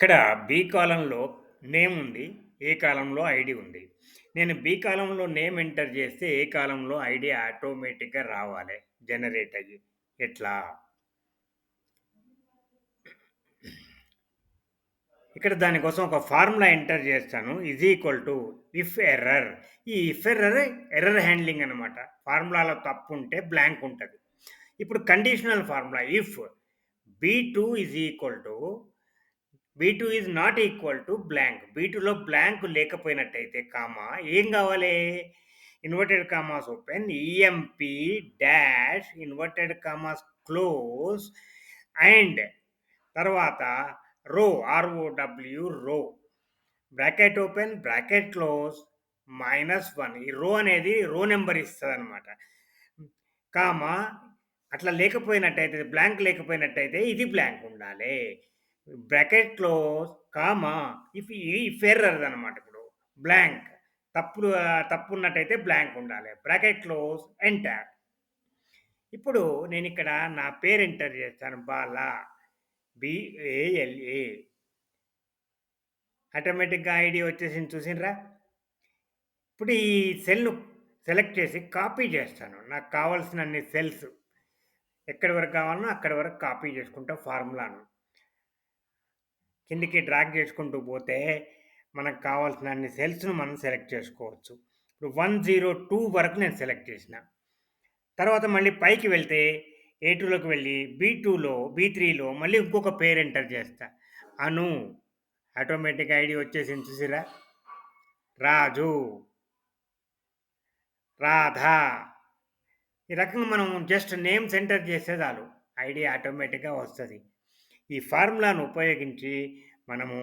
ఇక్కడ బి కాలంలో నేమ్ ఉంది. ఏ కాలంలో ఐడి ఉంది. నేను బి కాలంలో నేమ్ ఎంటర్ చేస్తే ఏ కాలంలో ఐడి ఆటోమేటిక్‌గా రావాలి. జనరేట్ అయ్యి. ఎట్లా? ఇక్కడ దానికోసం ఒక ఫార్ములా ఎంటర్ చేస్తాను. Is equal to if error. ఈ ఇఫ్ ఎర్రర్ ఎర్రర్ హ్యాండ్లింగ్ అనమాట. ఫార్ములాలో తప్పు ఉంటే బ్లాంక్ ఉంటుంది ఇప్పుడు conditional formula if బి2 is equal to B two is not equal to blank. B టూలో బ్లాంక్ లేకపోయినట్టయితే కామా ఏం కావాలి? Inverted commas open EMP dash inverted commas close and తర్వాత row ROW row bracket open bracket close minus one ఈ row అనేది రో number ఇస్తుంది అనమాట కామా అట్లా లేకపోయినట్టయితే బ్లాంక్ లేకపోయినట్టయితే ఇది బ్లాంక్ ఉండాలి. బ్రాకెట్లో కామా ఇఫ్ ఇఫ్ ఎర్రర్ అనమాట ఇప్పుడు. బ్లాంక్. తప్పులు తప్పు ఉన్నట్టయితే బ్లాంక్ ఉండాలి. Bracket close enter. ఇప్పుడు నేను ఇక్కడ నా పేరు ఎంటర్ చేస్తాను. బాలా. బిఏఎల్ఏ. ఆటోమేటిక్గా ఐడి వచ్చేసింది చూసినరా? ఇప్పుడు ఈ సెల్ను సెలెక్ట్ చేసి కాపీ చేస్తాను. నాకు కావాల్సిన అన్ని సెల్స్. ఎక్కడి వరకు కావాలనో అక్కడి వరకు కాపీ చేసుకుంటా ఫార్ములాను. కిందికి డ్రాగ్ చేసుకుంటూ పోతే మనకు కావాల్సిన అన్ని సెల్స్ను మనం సెలెక్ట్ చేసుకోవచ్చు. ఇప్పుడు వన్ జీరో టూ వరకు నేను సెలెక్ట్ చేసిన. తర్వాత మళ్ళీ పైకి వెళ్తే ఏ టూలోకి వెళ్ళి? బీ టూలో బీ త్రీలో మళ్ళీ ఇంకొక పేరు ఎంటర్ చేస్తా. అను. ఆటోమేటిక్ ఐడి వచ్చేసింది చూసిరా? రాజు. రాధా. ఈ రకంగా మనం జస్ట్ నేమ్స్ ఎంటర్ చేస్తే చాలు. ఐడి ఆటోమేటిక్గా వస్తుంది. ఈ ఫార్ములాను ఉపయోగించి మనము